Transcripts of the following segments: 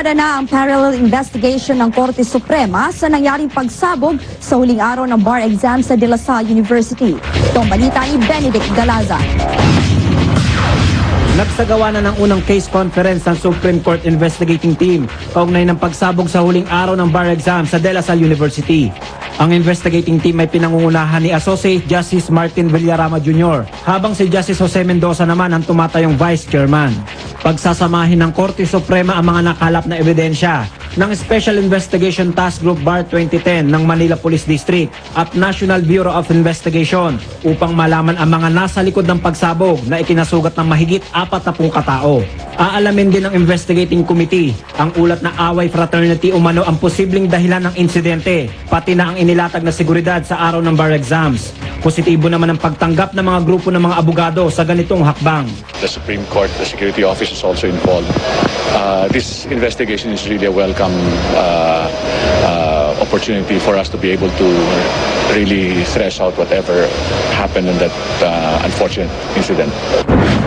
Iniciada na ang parallel investigation ng Korte Suprema sa nangyaring pagsabog sa huling araw ng bar exam sa De La Salle University. Ito ang balita ni Benedict Galaza. Nagsagawa na ng unang case conference ng Supreme Court Investigating Team kaugnay ng pagsabog sa huling araw ng bar exam sa De La Salle University. Ang investigating team ay pinangungunahan ni Associate Justice Martin Villarama Jr. habang si Justice Jose Mendoza naman ang tumatayong Vice Chairman. Pagsasamahin ng Korte Suprema ang mga nakalap na ebidensya ng Special Investigation Task Group Bar 2010 ng Manila Police District at National Bureau of Investigation upang malaman ang mga nasa likod ng pagsabog na ikinasugat ng mahigit apat na pung katao. Aalamin din ng investigating committee ang ulat na away fraternity umano ang posibleng dahilan ng insidente, pati na ang inilatag na seguridad sa araw ng bar exams. Positibo naman ang pagtanggap ng mga grupo ng mga abogado sa ganitong hakbang. the Supreme Court, the security office is also involved. Uh, this investigation is really a welcome uh, uh, opportunity for us to be able to really thresh out whatever happened in that uh, unfortunate incident.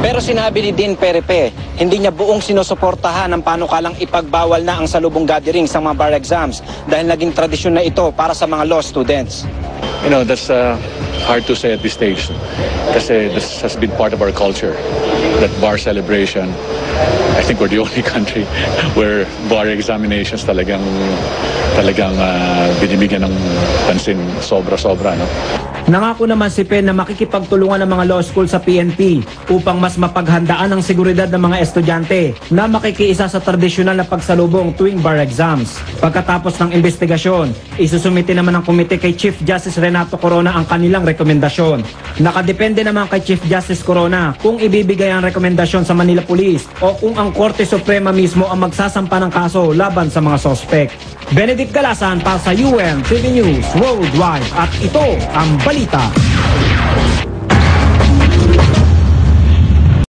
Pero sinabi ni Dean Perepe, hindi niya buong sinusuportahan ang panukalang ipagbawal na ang salubong gathering sa mga bar exams dahil naging tradisyon na ito para sa mga law students. You know, that's uh, hard to say at this stage kasi this has been part of our culture, that bar celebration. I think we're the only country where bar examinations talagang talagang uh, binibigyan ng pansin sobra-sobra, no? Nangako naman si Pen na makikipagtulungan ng mga law school sa PNP upang mas mapaghandaan ang seguridad ng mga estudyante na makikiisa sa tradisyonal na pagsalubong tuwing bar exams. Pagkatapos ng investigasyon, isusumite naman ng komite kay Chief Justice Renato Corona ang kanilang rekomendasyon. Nakadepende naman kay Chief Justice Corona kung ibibigay ang rekomendasyon sa Manila Police o kung ang Korte Suprema mismo ang magsasampa ng kaso laban sa mga sospek. Benedict Galasan para sa UN TV News Worldwide at ito ang balita.